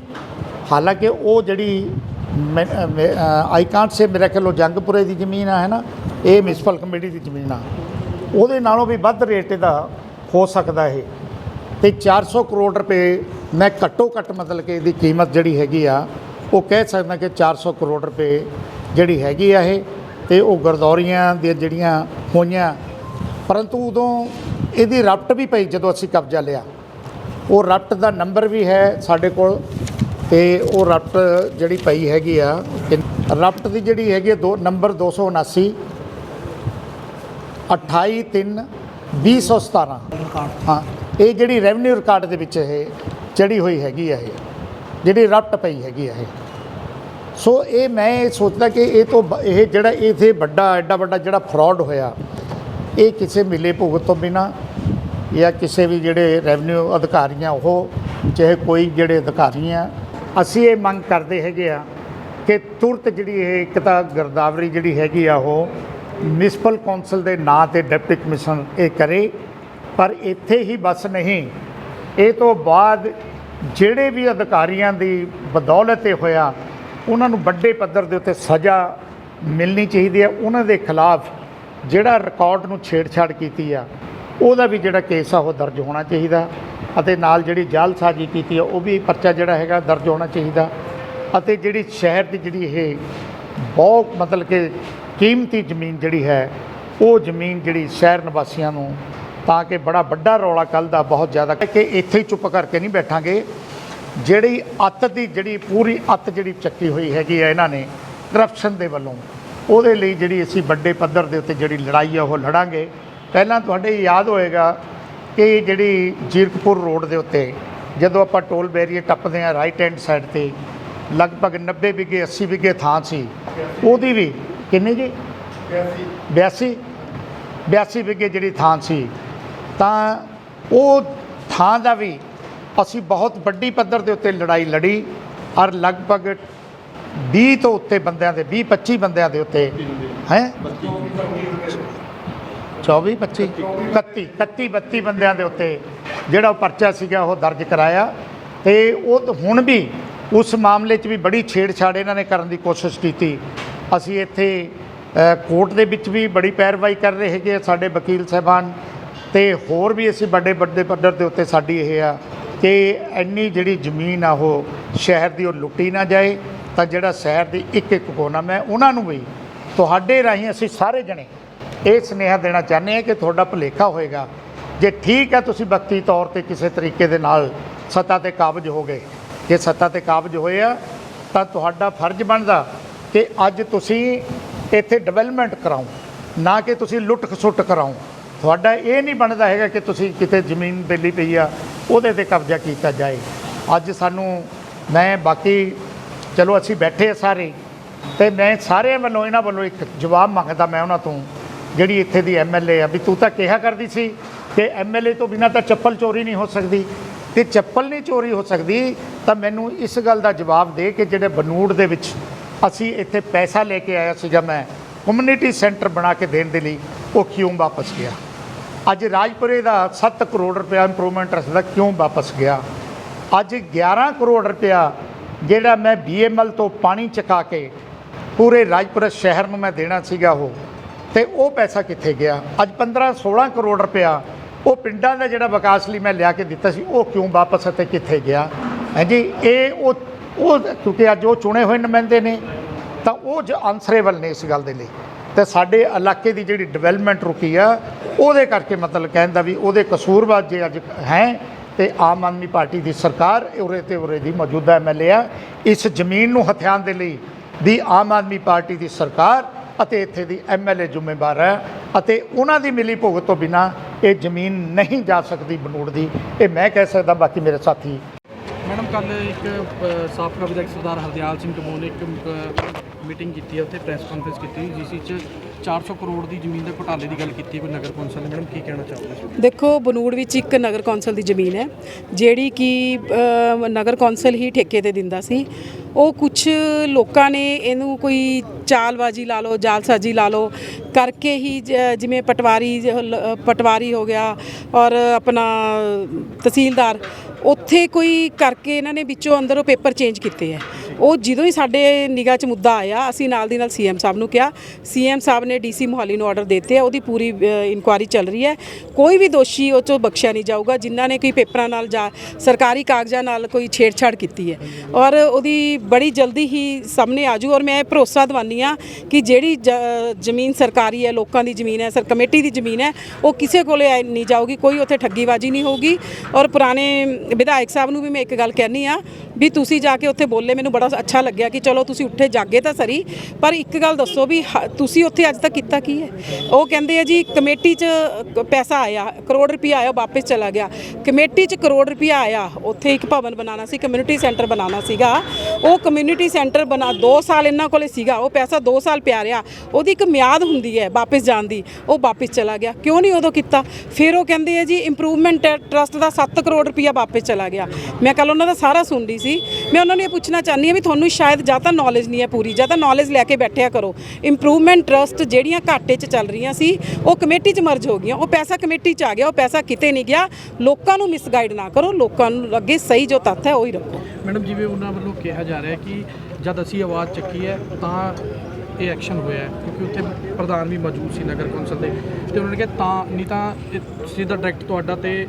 ਹਾਲਾਂਕਿ ਉਹ ਜਿਹੜੀ ਆਈ ਕਾਂਟ ਸੇ ਮੇਰੇ ਖਿਆਲ ਉਹ ਜੰਗਪੁਰੇ ਦੀ ਜ਼ਮੀਨ ਆ, ਹੈ ਨਾ? ਇਹ ਮਿਊਨਿਸਪਲ ਕਮੇਟੀ ਦੀ ਜ਼ਮੀਨ ਆ। ਉਹਦੇ ਨਾਲੋਂ ਵੀ ਵੱਧ ਰੇਟ ਇਹਦਾ ਹੋ ਸਕਦਾ ਇਹ। ਤੇ 400 ਕਰੋੜ ਰੁਪਏ ਮੈਂ ਘੱਟੋ ਘੱਟ ਮਤਲਬ ਕਿ ਇਹਦੀ ਕੀਮਤ ਜਿਹੜੀ ਹੈਗੀ ਆ, ਉਹ ਕਹਿ ਸਕਦਾ ਕਿ 400 ਕਰੋੜ ਰੁਪਏ ਜਿਹੜੀ ਹੈਗੀ ਆ ਇਹ। ਤੇ ਉਹ ਗਰਦੌਰੀਆਂ ਦੀਆਂ ਜਿਹੜੀਆਂ ਹੋਈਆਂ, ਪਰੰਤੂ ਉਦੋਂ ਇਹਦੀ ਰਫਟ ਵੀ ਪਈ ਜਦੋਂ ਅਸੀਂ ਕਬਜ਼ਾ ਲਿਆ। ਉਹ ਰਫਟ ਦਾ ਨੰਬਰ ਵੀ ਹੈ ਸਾਡੇ ਕੋਲ, ਤੇ ਉਹ ਰਫਟ ਜਿਹੜੀ ਪਈ ਹੈਗੀ ਆ ਰਫਟ ਦੀ ਜਿਹੜੀ ਹੈਗੀ ਆ ਦੋ, ਨੰਬਰ 279 28 3 2017 ਹਾਂ, ਇਹ ਜਿਹੜੀ ਰੈਵਨਿਊ ਰਿਕਾਰਡ ਦੇ ਵਿੱਚ ਇਹ ਚੜੀ ਹੋਈ ਹੈਗੀ ਆ ਇਹ, ਜਿਹੜੀ ਰਫਟ ਪਈ ਹੈਗੀ ਆ ਇਹ। ਸੋ ਇਹ ਮੈਂ ਇਹ ਸੋਚਦਾ ਕਿ ਇਹ ਤੋਂ ਬ- ਇਹ ਜਿਹੜਾ ਇਥੇ ਵੱਡਾ, ਐਡਾ ਵੱਡਾ ਜਿਹੜਾ ਫਰਾਡ ਹੋਇਆ, ਇਹ ਕਿਸੇ ਮਿਲੇ ਭੁਗਤ ਤੋਂ ਬਿਨਾ ਜਾਂ ਕਿਸੇ ਵੀ ਜਿਹੜੇ ਰੈਵਨਿਊ ਅਧਿਕਾਰੀਆਂ, ਉਹ ਚਾਹੇ ਕੋਈ ਜਿਹੜੇ ਅਧਿਕਾਰੀ ਆ, ਅਸੀਂ ਇਹ ਮੰਗ ਕਰਦੇ ਹੈਗੇ ਆ ਕਿ ਤੁਰਤ ਜਿਹੜੀ ਇਹ ਇੱਕ ਤਾਂ ਗਰਦਾਵਰੀ ਜਿਹੜੀ ਹੈਗੀ ਆ ਉਹ ਮਿਊਨਿਸਪਲ ਕੌਂਸਲ ਦੇ ਨਾਂ ਤੇ ਡਿਪਟੀ ਕਮਿਸ਼ਨ ਇਹ ਕਰੇ, ਪਰ ਇੱਥੇ ਹੀ ਬਸ ਨਹੀਂ। ਇਹ ਤੋਂ ਬਾਅਦ ਜਿਹੜੇ ਵੀ ਅਧਿਕਾਰੀਆਂ ਦੀ ਬਦੌਲਤ ਇਹ ਹੋਇਆ, ਉਹਨਾਂ ਨੂੰ ਵੱਡੇ ਪੱਧਰ ਦੇ ਉੱਤੇ ਸਜ਼ਾ ਮਿਲਣੀ ਚਾਹੀਦੀ ਹੈ। ਉਹਨਾਂ ਦੇ ਖਿਲਾਫ ਜਿਹੜਾ ਰਿਕਾਰਡ ਨੂੰ ਛੇੜਛਾੜ ਕੀਤੀ ਆ, ਉਹਦਾ ਵੀ ਜਿਹੜਾ ਕੇਸ ਆ, ਉਹ ਦਰਜ ਹੋਣਾ ਚਾਹੀਦਾ। ਅਤੇ ਨਾਲ ਜਿਹੜੀ ਜਾਲਸਾਜ਼ੀ ਕੀਤੀ ਆ, ਉਹ ਵੀ ਪਰਚਾ ਜਿਹੜਾ ਹੈਗਾ, ਦਰਜ ਹੋਣਾ ਚਾਹੀਦਾ। ਅਤੇ ਜਿਹੜੀ ਸ਼ਹਿਰ ਦੀ ਜਿਹੜੀ ਇਹ ਬਹੁਤ ਮਤਲਬ ਕਿ ਕੀਮਤੀ ਜ਼ਮੀਨ ਜਿਹੜੀ ਹੈ, ਉਹ ਜ਼ਮੀਨ ਜਿਹੜੀ ਸ਼ਹਿਰ ਨਿਵਾਸੀਆਂ ਨੂੰ ਤਾਂ ਕਿ ਬੜਾ ਵੱਡਾ ਰੌਲਾ ਕੱਲ ਦਾ ਬਹੁਤ ਜ਼ਿਆਦਾ ਕਿ ਇੱਥੇ ਹੀ ਚੁੱਪ ਕਰਕੇ ਨਹੀਂ ਬੈਠਾਂਗੇ। ਜਿਹੜੀ ਅੱਤ ਦੀ ਜਿਹੜੀ ਪੂਰੀ ਅੱਤ ਜਿਹੜੀ ਚੱਕੀ ਹੋਈ ਹੈਗੀ ਹੈ ਇਹਨਾਂ ਨੇ ਕਰਪਸ਼ਨ ਦੇ ਵੱਲੋਂ, ਉਹਦੇ ਲਈ ਜਿਹੜੀ ਅਸੀਂ ਵੱਡੇ ਪੱਧਰ ਦੇ ਉੱਤੇ ਜਿਹੜੀ ਲੜਾਈ ਆ, ਉਹ ਲੜਾਂਗੇ। ਪਹਿਲਾਂ ਤੁਹਾਡੇ ਯਾਦ ਹੋਏਗਾ ਕਿ ਜਿਹੜੀ ਜੀਰਕਪੁਰ ਰੋਡ ਦੇ ਉੱਤੇ ਜਦੋਂ ਆਪਾਂ ਟੋਲ ਬੈਰੀਅਰ ਟੱਪਦੇ ਆ ਰਾਈਟ ਹੈਂਡ ਸਾਈਡ ਤੇ, ਲਗਭਗ 90 ਵਿਗੇ 80 ਵਿਗੇ ਥਾਂ ਸੀ, ਉਹਦੀ ਵੀ ਕਿੰਨੇ ਜੀ? 82 82 ਵਿਗੇ ਜਿਹੜੀ ਥਾਂ ਸੀ। ਤਾਂ ਉਹ ਥਾਂ ਦਾ ਵੀ ਅਸੀਂ ਬਹੁਤ ਵੱਡੀ ਪੱਧਰ ਦੇ ਉੱਤੇ ਲੜਾਈ ਲੜੀ ਔਰ ਲਗਭਗ 20 ਤੋਂ ਉੱਤੇ ਬੰਦਿਆਂ ਦੇ 20 25 ਬੰਦਿਆਂ ਦੇ ਉੱਤੇ ਹੈ? 24 25 31 31 32 ਬੰਦਿਆਂ ਦੇ ਉੱਤੇ ਜਿਹੜਾ ਉਹ ਪਰਚਾ ਸੀਗਾ ਉਹ ਦਰਜ ਕਰਾਇਆ। ਤੇ ਉਹ ਹੁਣ ਵੀ ਉਸ ਮਾਮਲੇ 'ਚ ਵੀ ਬੜੀ ਛੇੜਛਾੜ ਇਹਨਾਂ ਨੇ ਕਰਨ ਦੀ ਕੋਸ਼ਿਸ਼ ਕੀਤੀ। ਅਸੀਂ ਇੱਥੇ ਕੋਰਟ ਦੇ ਵਿੱਚ ਵੀ ਬੜੀ ਪੈਰਵਾਈ ਕਰ ਰਹੇ ਹੈਗੇ ਆ ਸਾਡੇ ਵਕੀਲ ਸਾਹਿਬਾਨ ਤੇ ਹੋਰ ਵੀ ਅਸੀਂ ਵੱਡੇ ਵੱਡੇ ਪੱਧਰ ਦੇ ਉੱਤੇ ਸਾਡੀ ਇਹ ਆ ਕਿ ਇੰਨੀ ਜਿਹੜੀ ਜ਼ਮੀਨ ਆ ਉਹ ਸ਼ਹਿਰ ਦੀ ਉਹ ਲੁੱਟੀ ਨਾ ਜਾਏ, ਤਾਂ ਜਿਹੜਾ ਸ਼ਹਿਰ ਦੀ ਇੱਕ ਇੱਕ ਕੋਨਾ ਮੈਂ ਉਹਨਾਂ ਨੂੰ ਵੀ ਤੁਹਾਡੇ ਰਾਹੀਂ ਅਸੀਂ ਸਾਰੇ ਜਣੇ ਇਹ ਸੁਨੇਹਾ ਦੇਣਾ ਚਾਹੁੰਦੇ ਹਾਂ ਕਿ ਤੁਹਾਡਾ ਭੁਲੇਖਾ ਹੋਏਗਾ। ਜੇ ਠੀਕ ਹੈ ਤੁਸੀਂ ਵਕਤੀ ਤੌਰ ਤੇ ਕਿਸੇ ਤਰੀਕੇ ਦੇ ਨਾਲ ਸੱਤਾ ਤੇ ਕਾਬਜ ਹੋ ਗਏ ਜੇ ਸੱਤਾ ਤੇ ਕਾਬਜ ਹੋਏ ਆ, ਤਾਂ ਤੁਹਾਡਾ ਫਰਜ਼ ਬਣਦਾ ਕਿ ਅੱਜ ਤੁਸੀਂ ਇੱਥੇ ਡਿਵੈਲਪਮੈਂਟ ਕਰਾਓ, ਨਾ ਕਿ ਤੁਸੀਂ ਲੁੱਟ ਖਸੁੱਟ ਕਰਾਓ। ਤੁਹਾਡਾ ਇਹ ਨਹੀਂ ਬਣਦਾ ਹੈਗਾ ਕਿ ਤੁਸੀਂ ਕਿਤੇ ਜ਼ਮੀਨ ਦਿੱਲੀ ਪਈ ਆ, ਉਹਦੇ ਤੇ ਕਬਜ਼ਾ ਕੀਤਾ ਜਾਏ। ਅੱਜ ਸਾਨੂੰ, ਮੈਂ ਬਾਕੀ, ਚਲੋ ਅਸੀਂ ਬੈਠੇ ਆ ਸਾਰੇ, ਤੇ ਮੈਂ ਸਾਰਿਆਂ ਵੱਲੋਂ, ਇਹਨਾਂ ਵੱਲੋਂ ਇੱਕ ਜਵਾਬ ਮੰਗਦਾ ਮੈਂ ਉਹਨਾਂ ਤੋਂ, ਜਿਹੜੀ ਇੱਥੇ ਦੀ ਐਮਐਲਏ ਆ, ਵੀ ਤੂੰ ਤਾਂ ਕਿਹਾ ਕਰਦੀ ਸੀ ਕਿ ਐਮਐਲਏ ਤੋਂ ਬਿਨਾਂ ਤਾਂ ਚੱਪਲ ਚੋਰੀ ਨਹੀਂ ਹੋ ਸਕਦੀ। ਤੇ ਚੱਪਲ ਨਹੀਂ ਚੋਰੀ ਹੋ ਸਕਦੀ, ਤਾਂ ਮੈਨੂੰ ਇਸ ਗੱਲ ਦਾ ਜਵਾਬ ਦੇ ਕਿ ਜਿਹੜੇ ਬਨੂੜ ਦੇ ਵਿੱਚ ਅਸੀਂ ਇੱਥੇ ਪੈਸਾ ਲੈ ਕੇ ਆਇਆ ਸੀਗਾ ਮੈਂ ਕਮਿਊਨਿਟੀ ਸੈਂਟਰ ਬਣਾ ਕੇ ਦੇਣ ਦੇ ਲਈ, ਉਹ ਕਿਉਂ ਵਾਪਸ ਗਿਆ? ਅੱਜ ਰਾਜਪੁਰੇ ਦਾ 7 ਕਰੋੜ ਰੁਪਇਆ ਇੰਪਰੂਵਮੈਂਟ ਟਰਸਟ ਦਾ ਕਿਉਂ ਵਾਪਸ ਗਿਆ? ਅੱਜ 11 ਕਰੋੜ ਰੁਪਇਆ ਜਿਹੜਾ ਮੈਂ ਬੀਐਮਐਲ ਤੋਂ ਪਾਣੀ ਚਕਾ ਕੇ ਪੂਰੇ ਰਾਜਪੁਰਾ ਸ਼ਹਿਰ ਨੂੰ ਮੈਂ ਦੇਣਾ ਸੀਗਾ ਉਹ, ਤੇ ਉਹ ਪੈਸਾ ਕਿੱਥੇ ਗਿਆ? ਅੱਜ 15 16 ਕਰੋੜ ਰੁਪਇਆ ਉਹ ਪਿੰਡਾਂ ਦਾ ਜਿਹੜਾ ਵਿਕਾਸ ਲਈ ਮੈਂ ਲਿਆ ਕੇ ਦਿੱਤਾ ਸੀ, ਉਹ ਕਿਉਂ ਵਾਪਸ ਅਤੇ ਕਿੱਥੇ ਗਿਆ? ਹਾਂਜੀ, ਇਹ ਉਹ ਉਹ ਕਿਉਂਕਿ ਅੱਜ ਉਹ ਚੁਣੇ ਹੋਏ ਨੁਮਾਇੰਦੇ ਨੇ, ਤਾਂ ਉਹ ਜ ਆਨਸਰੇਬਲ ਨੇ ਇਸ ਗੱਲ ਦੇ ਲਈ। ਤੇ ਸਾਡੇ ਇਲਾਕੇ ਦੀ ਜਿਹੜੀ ਡਿਵੈਲਪਮੈਂਟ ਰੁਕੀ ਆ, ਉਹਦੇ ਕਰਕੇ ਮਤਲਬ ਕਹਿੰਦਾ ਵੀ ਉਹਦੇ ਕਸੂਰਵਾਰ ਜੇ ਅੱਜ ਹੈ, ਤੇ ਆਮ ਆਦਮੀ ਪਾਰਟੀ ਦੀ ਸਰਕਾਰ ਉਰੇ ਤੇ ਉਰੇ ਦੀ ਮੌਜੂਦਾ ਐਮਐਲਏ ਆ, ਇਸ ਜ਼ਮੀਨ ਨੂੰ ਹਥਿਆਣ ਦੇ ਲਈ ਦੀ ਆਮ ਆਦਮੀ ਪਾਰਟੀ ਦੀ ਸਰਕਾਰ ਅਤੇ ਇੱਥੇ ਦੀ ਐਮਐਲਏ ਜ਼ਿੰਮੇਵਾਰ ਹੈ, ਅਤੇ ਉਹਨਾਂ ਦੀ ਮਿਲੀ ਭੁਗਤ ਤੋਂ ਬਿਨਾ ਇਹ ਜ਼ਮੀਨ ਨਹੀਂ ਜਾ ਸਕਦੀ ਬਨੂੜ ਦੀ। ਇਹ ਮੈਂ ਕਹਿ ਸਕਦਾ, ਬਾਕੀ ਮੇਰੇ ਸਾਥੀ ਮੈਡਮ ਕੱਲ ਇੱਕ ਸਾਬਕਾ ਵਿਧਾਇਕ ਸਰਦਾਰ ਹਰਦਿਆਲ ਸਿੰਘ ਕਮੋਲ ਨੇ ਇੱਕ ਮੀਟਿੰਗ ਕੀਤੀ ਹੈ, ਉੱਥੇ ਪ੍ਰੈਸ ਕਾਨਫਰੰਸ ਕੀਤੀ ਜਿਸ ਵਿੱਚ 400 ਕਰੋੜ ਦੀ ਜ਼ਮੀਨ ਦੇ ਘੁਟਾਲੇ ਦੀ ਗੱਲ ਕੀਤੀ ਕੋਈ ਨਗਰ ਕੌਂਸਲ ਨੇ ਮੈਡਮ, ਕੀ ਕਹਿਣਾ ਚਾਹੋਗੇ ਦੇਖੋ, ਬਨੂੜ ਵਿੱਚ ਇੱਕ ਨਗਰ ਕੌਂਸਲ ਦੀ ਜ਼ਮੀਨ ਹੈ, ਜਿਹੜੀ ਕਿ ਨਗਰ ਕੌਂਸਲ ਹੀ ਠੇਕੇ ਤੇ ਦਿੰਦਾ ਸੀ। ਉਹ ਕੁਝ ਲੋਕਾਂ ਨੇ ਇਹਨੂੰ ਕੋਈ ਚਾਲਬਾਜ਼ੀ ਲਾ ਲਓ, ਜਾਲਸਾਜ਼ੀ ਲਾ ਲਓ, ਕਰਕੇ ਹੀ ਜਿਵੇਂ ਪਟਵਾਰੀ ਪਟਵਾਰੀ ਹੋ ਗਿਆ ਔਰ ਆਪਣਾ ਤਹਿਸੀਲਦਾਰ ਉੱਥੇ ਕੋਈ ਕਰਕੇ ਇਹਨਾਂ ਨੇ ਵਿੱਚੋਂ ਅੰਦਰੋਂ ਪੇਪਰ ਚੇਂਜ ਕੀਤੇ ਹੈ ਉਹ ਜਦੋਂ ਹੀ ਸਾਡੇ ਨਿਗਾਹ 'ਚ ਮੁੱਦਾ ਆਇਆ, ਅਸੀਂ ਨਾਲ ਦੀ ਨਾਲ ਸੀਐਮ ਸਾਹਿਬ ਨੂੰ ਕਿਹਾ। ਸੀਐਮ ਸਾਹਿਬ ਨੇ ਡੀਸੀ ਮੁਹਾਲੀ ਨੂੰ ਆਰਡਰ ਦਿੱਤੇ ਆ, ਉਹਦੀ ਪੂਰੀ ਇਨਕੁਆਇਰੀ ਚੱਲ ਰਹੀ ਹੈ। ਕੋਈ ਵੀ ਦੋਸ਼ੀ ਉਹ 'ਚੋਂ ਬਖਸ਼ਿਆ ਨਹੀਂ ਜਾਊਗਾ, ਜਿਨ੍ਹਾਂ ਨੇ ਕੋਈ ਪੇਪਰਾਂ ਨਾਲ ਜਾਂ ਸਰਕਾਰੀ ਕਾਗਜ਼ਾਂ ਨਾਲ ਕੋਈ ਛੇੜਛਾੜ ਕੀਤੀ ਹੈ। ਔਰ ਉਹਦੀ ਬੜੀ ਜਲਦੀ ਹੀ ਸਾਹਮਣੇ ਆਜੂ ਔਰ ਮੈਂ ਇਹ ਭਰੋਸਾ ਦਿਵਾਨੀ ਆ ਕਿ ਜਿਹੜੀ ਜ- ਜ਼ਮੀਨ ਸਰਕਾਰੀ ਹੈ, ਲੋਕਾਂ ਦੀ ਜ਼ਮੀਨ ਹੈ, ਸਰ, ਕਮੇਟੀ ਦੀ ਜ਼ਮੀਨ ਹੈ, ਉਹ ਕਿਸੇ ਕੋਲੇ ਨਹੀਂ ਜਾਊਗੀ, ਕੋਈ ਉੱਥੇ ਠੱਗੀਬਾਜ਼ੀ ਨਹੀਂ ਹੋਊਗੀ। ਔਰ ਪੁਰਾਣੇ ਵਿਧਾਇਕ ਸਾਹਿਬ ਨੂੰ ਵੀ ਮੈਂ ਇੱਕ ਗੱਲ ਕਹਿਣੀ ਆ ਵੀ ਤੁਸੀਂ ਜਾ ਕੇ ਉੱਥੇ ਬੋਲੇ, ਮੈਨੂੰ ਬੜਾ ਅੱਛਾ ਲੱਗਿਆ ਕਿ ਚਲੋ ਤੁਸੀਂ ਉੱਠੇ ਜਾਗੇ ਤਾਂ ਸਰੀ, ਪਰ ਇੱਕ ਗੱਲ ਦੱਸੋ ਵੀ ਹ- ਤੁਸੀਂ ਉੱਥੇ ਅੱਜ ਤੱਕ ਕੀਤਾ ਕੀ ਹੈ? ਉਹ ਕਹਿੰਦੇ ਆ ਜੀ ਕਮੇਟੀ 'ਚ ਪੈਸਾ ਆਇਆ, ਕਰੋੜ ਰੁਪਇਆ ਆਇਆ ਵਾਪਸ ਚਲਾ ਗਿਆ। ਕਮੇਟੀ 'ਚ ਕਰੋੜ ਰੁਪਇਆ ਆਇਆ, ਉੱਥੇ ਇੱਕ ਭਵਨ ਬਣਾਉਣਾ ਸੀ ਕਮਿਊਨਿਟੀ ਸੈਂਟਰ ਬਣਾਉਣਾ ਸੀਗਾ। ਉਹ ਕਮਿਊਨਿਟੀ ਸੈਂਟਰ ਬਣਾ 2 ਸਾਲ ਇਹਨਾਂ ਕੋਲੇ ਸੀਗਾ, ਉਹ ਪੈਸਾ 2 ਸਾਲ ਪਿਆ ਰਿਹਾ। ਉਹਦੀ ਇੱਕ ਮਿਆਦ ਹੁੰਦੀ ਹੈ ਵਾਪਸ ਜਾਣ ਦੀ, ਉਹ ਵਾਪਸ ਚਲਾ ਗਿਆ। ਕਿਉਂ ਨਹੀਂ ਉਦੋਂ ਕੀਤਾ? ਫਿਰ ਉਹ ਕਹਿੰਦੇ ਆ ਜੀ ਇੰਪਰੂਵਮੈਂਟ ਟਰਸਟ ਦਾ 7 ਕਰੋੜ ਰੁਪਇਆ ਵਾਪਸ ਚਲਾ ਗਿਆ। ਮੈਂ ਕੱਲ ਉਹਨਾਂ ਦਾ ਸਾਰਾ ਸੁਣ ਰਹੀ ਸੀ। ਮੈਂ ਉਹਨਾਂ ਨੂੰ ਇਹ ਪੁੱਛਣਾ ਚਾਹੁੰਦੀ ਹਾਂ ਵੀ ਤੁਹਾਨੂੰ ਸ਼ਾਇਦ ਜਾਂ ਤਾਂ ਨੌਲੇਜ ਨਹੀਂ ਹੈ ਪੂਰੀ, ਜਾਂ ਤਾਂ ਨੌਲੇਜ ਲੈ ਕੇ ਬੈਠਿਆ ਕਰੋ। ਇੰਪਰੂਵਮੈਂਟ ਟਰਸਟ ਜਿਹੜੀਆਂ ਘਾਟੇ 'ਚ ਚੱਲ ਰਹੀਆਂ ਸੀ, ਉਹ ਕਮੇਟੀ 'ਚ ਮਰਜ ਹੋ ਗਈਆਂ। ਉਹ ਪੈਸਾ ਕਮੇਟੀ 'ਚ ਆ ਗਿਆ, ਉਹ ਪੈਸਾ ਕਿਤੇ ਨਹੀਂ ਗਿਆ। ਲੋਕਾਂ ਨੂੰ ਮਿਸਗਾਈਡ ਨਾ ਕਰੋ, ਲੋਕਾਂ ਨੂੰ ਅੱਗੇ ਸਹੀ ਜੋ ਤੱਥ ਹੈ, ਉਹ ਹੀ ਰੱਖੋ। ਮੈਡਮ, ਜਿਵੇਂ ਉਹਨਾਂ ਵੱਲੋਂ ਕਿਹਾ ਜਾ ਰਿਹਾ ਕਿ ਜਦ ਅਸੀਂ ਆਵਾਜ਼ ਚੱਕੀ ਹੈ, ਤਾਂ ਇਹ ਐਕਸ਼ਨ ਹੋਇਆ ਕਿਉਂਕਿ ਉੱਥੇ ਪ੍ਰਧਾਨ ਵੀ ਮੌਜੂਦ ਸੀ ਨਗਰ ਕੌਂਸਲ ਦੇ। ਤੇ ਉਹਨਾਂ ਨੇ ਕਿਹਾ, ਤਾਂ, ਨਹੀਂ ਤਾਂ, ਇਹ ਸਿੱਧਾ ਡਾਇਰੈਕਟ ਤੁਹਾਡਾ ਤੇ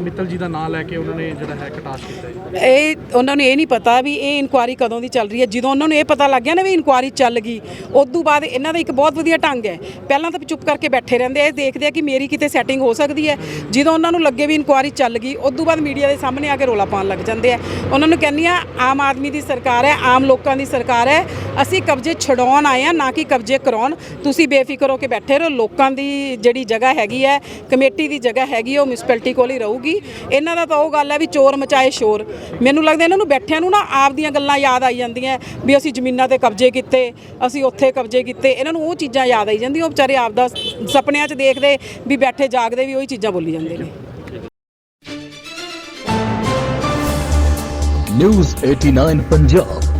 ਮਿੱਤਲ ਜੀ ਦਾ ਨਾਮ ਲੈ ਕੇ ਉਹਨਾਂ ਨੇ ਜਿਹੜਾ ਹੈ ਕਟਾਸ਼ ਕੀਤਾ ਇਹ, ਉਹਨਾਂ ਨੂੰ ਇਹ ਨਹੀਂ ਪਤਾ ਵੀ ਇਹ ਇਨਕੁਆਰੀ ਕਦੋਂ ਦੀ ਚੱਲ ਰਹੀ ਹੈ। ਜਦੋਂ ਉਹਨਾਂ ਨੂੰ ਇਹ ਪਤਾ ਲੱਗ ਗਿਆ ਨਾ ਵੀ ਇਨਕੁਆਰੀ ਚੱਲ ਗਈ, ਉਦੋਂ ਬਾਅਦ ਇਹਨਾਂ ਦਾ ਇੱਕ ਬਹੁਤ ਵਧੀਆ ਢੰਗ ਹੈ। ਪਹਿਲਾਂ ਤਾਂ ਚੁੱਪ ਕਰਕੇ ਬੈਠੇ ਰਹਿੰਦੇ ਆ, ਇਹ ਦੇਖਦੇ ਆ ਕਿ ਮੇਰੀ ਕਿਤੇ ਸੈਟਿੰਗ ਹੋ ਸਕਦੀ ਹੈ। ਜਦੋਂ ਉਹਨਾਂ ਨੂੰ ਲੱਗੇ ਵੀ ਇਨਕੁਆਰੀ ਚੱਲ ਗਈ, ਉਦੋਂ ਬਾਅਦ ਮੀਡੀਆ ਦੇ ਸਾਹਮਣੇ ਆ ਕੇ ਰੋਲਾ ਪਾਉਣ ਲੱਗ ਜਾਂਦੇ ਆ। ਉਹਨਾਂ ਨੂੰ ਕਹਿੰਦੀ ਆ ਆਮ ਆਦਮੀ ਦੀ ਸਰਕਾਰ ਹੈ, ਆਮ ਲੋਕਾਂ ਦੀ ਸਰਕਾਰ ਹੈ ਅਸੀਂ ਕਬਜ਼ੇ ਛੁਡਵਾ ਛਡਾਉਣ ਆਏ ਆ ਨਾ ਕਿ ਕਬਜ਼ੇ ਕਰਾਉਣ। ਤੁਸੀਂ ਬੇਫਿਕਰ ਹੋ ਕੇ ਬੈਠੇ ਰਹੋ। ਲੋਕਾਂ ਦੀ ਜਿਹੜੀ ਜਗ੍ਹਾ ਹੈਗੀ ਹੈ ਕਮੇਟੀ ਦੀ ਜਗ੍ਹਾ ਹੈਗੀ ਹੈ, ਉਹ ਮਿਊਨਿਸਪੈਲਿਟੀ ਕੋਲ ਹੀ ਰਹੂਗੀ। ਇਹਨਾਂ ਦਾ ਤਾਂ ਉਹ ਗੱਲ ਹੈ ਵੀ ਚੋਰ ਮਚਾਏ ਸ਼ੋਰ। ਮੈਨੂੰ ਲੱਗਦਾ ਇਹਨਾਂ ਨੂੰ ਬੈਠਿਆਂ ਨੂੰ ਨਾ ਆਪ ਦੀਆਂ ਗੱਲਾਂ ਯਾਦ ਆਈ ਜਾਂਦੀਆਂ ਵੀ ਅਸੀਂ ਜ਼ਮੀਨਾਂ ਤੇ ਕਬਜ਼ੇ ਕੀਤੇ ਅਸੀਂ ਉੱਥੇ ਕਬਜ਼ੇ ਕੀਤੇ। ਇਹਨਾਂ ਨੂੰ ਉਹ ਚੀਜ਼ਾਂ ਯਾਦ ਆਈ ਜਾਂਦੀਆਂ ਉਹ ਵਿਚਾਰੇ ਆਪ ਦਾ ਸੁਪਨਿਆਂ 'ਚ ਦੇਖਦੇ ਵੀ ਬੈਠੇ ਜਾਗਦੇ ਵੀ ਉਹੀ ਚੀਜ਼ਾਂ ਬੋਲੀ ਜਾਂਦੇ ਨੇ। ਨਿਊਜ਼ 89 ਪੰਜਾਬ